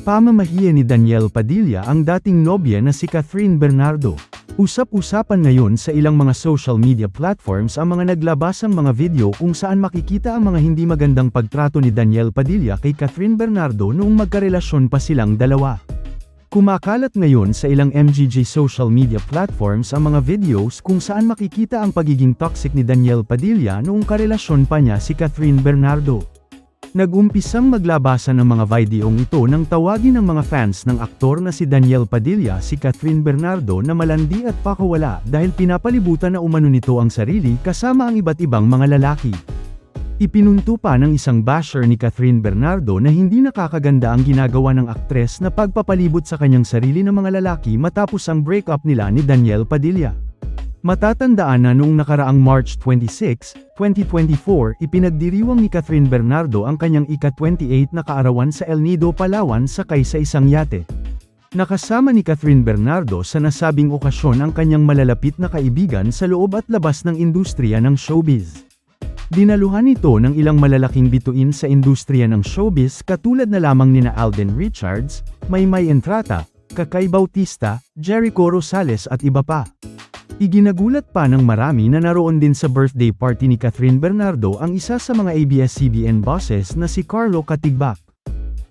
Pamamahiya ni Daniel Padilla ang dating nobya na si Catherine Bernardo. Usap-usapan ngayon sa ilang mga social media platforms ang mga naglabasang mga video kung saan makikita ang mga hindi magandang pagtrato ni Daniel Padilla kay Catherine Bernardo noong magkarelasyon pa silang dalawa. Kumakalat ngayon sa ilang MGG social media platforms ang mga videos kung saan makikita ang pagiging toxic ni Daniel Padilla noong karelasyon pa niya si Catherine Bernardo. Nag-umpisang maglabasan ng mga videong ito nang tawagin ng mga fans ng aktor na si Daniel Padilla si Catherine Bernardo na malandi at pakawala dahil pinapalibutan na umano nito ang sarili kasama ang iba't ibang mga lalaki. Ipinunto pa ng isang basher ni Catherine Bernardo na hindi nakakaganda ang ginagawa ng aktres na pagpapalibot sa kanyang sarili ng mga lalaki matapos ang breakup nila ni Daniel Padilla. Matatandaan na noong nakaraang March 26, 2024, ipinagdiriwang ni Catherine Bernardo ang kanyang ika-28 na kaarawan sa El Nido, Palawan sakay sa isang yate. Nakasama ni Catherine Bernardo sa nasabing okasyon ang kanyang malalapit na kaibigan sa loob at labas ng industriya ng showbiz. Dinaluhan ito ng ilang malalaking bituin sa industriya ng showbiz katulad na lamang nina Alden Richards, Maymay Entrata, Kakay Bautista, Jericho Rosales at iba pa. Iginagulat pa ng marami na naroon din sa birthday party ni Catherine Bernardo ang isa sa mga ABS-CBN bosses na si Carlo Katigbak.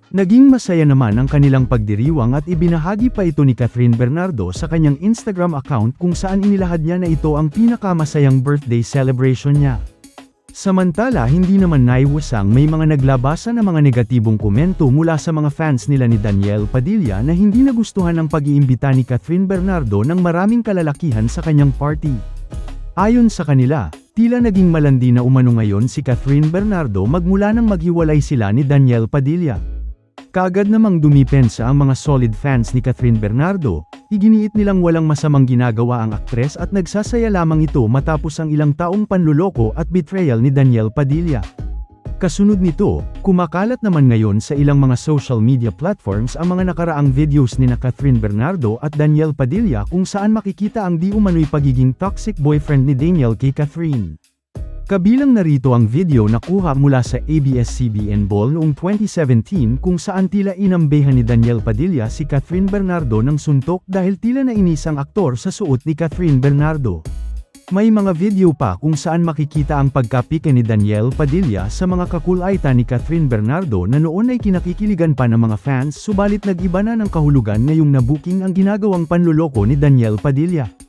Naging masaya naman ang kanilang pagdiriwang at ibinahagi pa ito ni Catherine Bernardo sa kanyang Instagram account kung saan inilahad niya na ito ang pinakamasayang birthday celebration niya. Samantala hindi naman naiwasang may mga naglabasa ng mga negatibong komento mula sa mga fans nila ni Daniel Padilla na hindi nagustuhan ang pag-iimbita ni Catherine Bernardo ng maraming kalalakihan sa kanyang party. Ayon sa kanila, tila naging malandi na umano ngayon si Catherine Bernardo magmula nang maghiwalay sila ni Daniel Padilla. Kagad namang dumipensa ang mga solid fans ni Catherine Bernardo, iginiit nilang walang masamang ginagawa ang aktres at nagsasaya lamang ito matapos ang ilang taong panluloko at betrayal ni Daniel Padilla. Kasunod nito, kumakalat naman ngayon sa ilang mga social media platforms ang mga nakaraang videos ni na Catherine Bernardo at Daniel Padilla kung saan makikita ang di umano'y pagiging toxic boyfriend ni Daniel kay Catherine. Kabilang narito ang video na kuha mula sa ABS-CBN Ball noong 2017 kung saan tila inambehan ni Daniel Padilla si Catherine Bernardo ng suntok dahil tila nainis ang aktor sa suot ni Catherine Bernardo. May mga video pa kung saan makikita ang pagkapike ni Daniel Padilla sa mga kakulaitan ni Catherine Bernardo na noon ay kinakikiligan pa ng mga fans subalit nag-iba na ng kahulugan ngayong nabuking ang ginagawang panluloko ni Daniel Padilla.